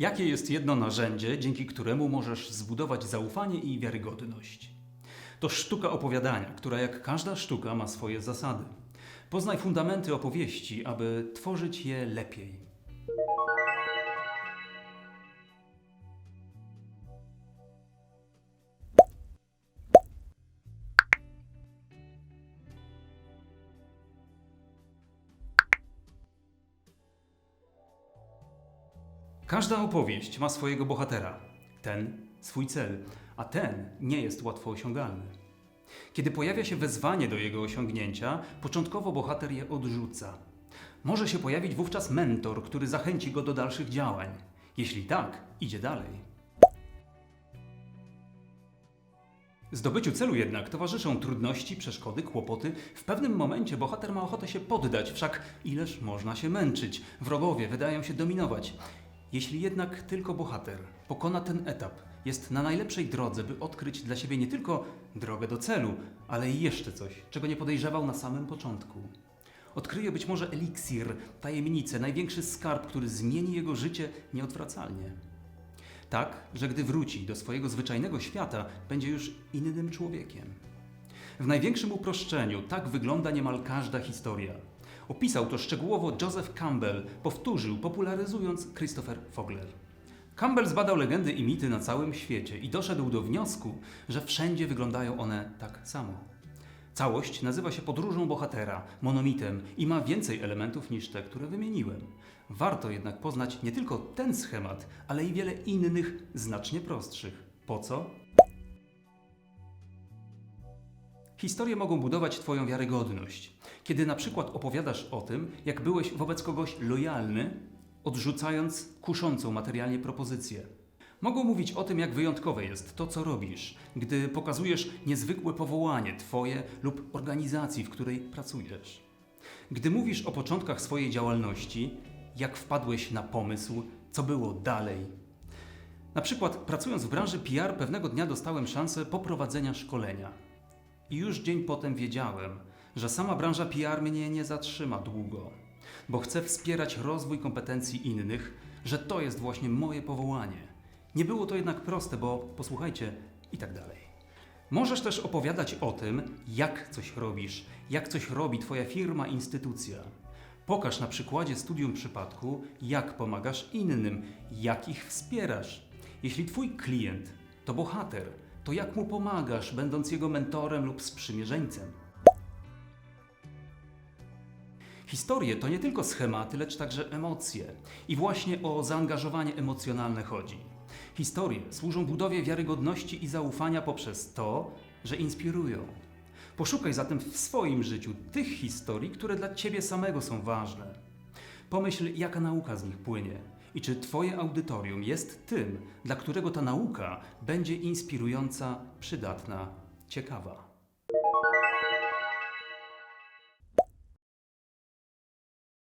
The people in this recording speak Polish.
Jakie jest jedno narzędzie, dzięki któremu możesz zbudować zaufanie i wiarygodność? To sztuka opowiadania, która jak każda sztuka ma swoje zasady. Poznaj fundamenty opowieści, aby tworzyć je lepiej. Każda opowieść ma swojego bohatera. Ten swój cel, a ten nie jest łatwo osiągalny. Kiedy pojawia się wezwanie do jego osiągnięcia, początkowo bohater je odrzuca. Może się pojawić wówczas mentor, który zachęci go do dalszych działań. Jeśli tak, idzie dalej. Zdobyciu celu jednak towarzyszą trudności, przeszkody, kłopoty. W pewnym momencie bohater ma ochotę się poddać, wszak ileż można się męczyć. Wrogowie wydają się dominować. Jeśli jednak tylko bohater pokona ten etap, jest na najlepszej drodze, by odkryć dla siebie nie tylko drogę do celu, ale i jeszcze coś, czego nie podejrzewał na samym początku. Odkryje być może eliksir, tajemnicę, największy skarb, który zmieni jego życie nieodwracalnie. Tak, że gdy wróci do swojego zwyczajnego świata, będzie już innym człowiekiem. W największym uproszczeniu tak wygląda niemal każda historia. Opisał to szczegółowo Joseph Campbell, powtórzył, popularyzując Christopher Fogler. Campbell zbadał legendy i mity na całym świecie i doszedł do wniosku, że wszędzie wyglądają one tak samo. Całość nazywa się podróżą bohatera, monomitem i ma więcej elementów niż te, które wymieniłem. Warto jednak poznać nie tylko ten schemat, ale i wiele innych, znacznie prostszych. Po co? Historie mogą budować Twoją wiarygodność. Kiedy na przykład opowiadasz o tym, jak byłeś wobec kogoś lojalny, odrzucając kuszącą materialnie propozycję. Mogą mówić o tym, jak wyjątkowe jest to, co robisz, gdy pokazujesz niezwykłe powołanie Twoje lub organizacji, w której pracujesz. Gdy mówisz o początkach swojej działalności, jak wpadłeś na pomysł, co było dalej. Na przykład, pracując w branży PR, pewnego dnia dostałem szansę poprowadzenia szkolenia. I już dzień potem wiedziałem, że sama branża PR mnie nie zatrzyma długo, bo chcę wspierać rozwój kompetencji innych, że to jest właśnie moje powołanie. Nie było to jednak proste, bo posłuchajcie i tak dalej. Możesz też opowiadać o tym, jak coś robisz, jak coś robi Twoja firma, instytucja. Pokaż na przykładzie studium przypadku, jak pomagasz innym, jak ich wspierasz. Jeśli Twój klient to bohater, to jak mu pomagasz, będąc jego mentorem lub sprzymierzeńcem? Historie to nie tylko schematy, lecz także emocje. I właśnie o zaangażowanie emocjonalne chodzi. Historie służą budowie wiarygodności i zaufania poprzez to, że inspirują. Poszukaj zatem w swoim życiu tych historii, które dla ciebie samego są ważne. Pomyśl, jaka nauka z nich płynie i czy Twoje audytorium jest tym, dla którego ta nauka będzie inspirująca, przydatna, ciekawa.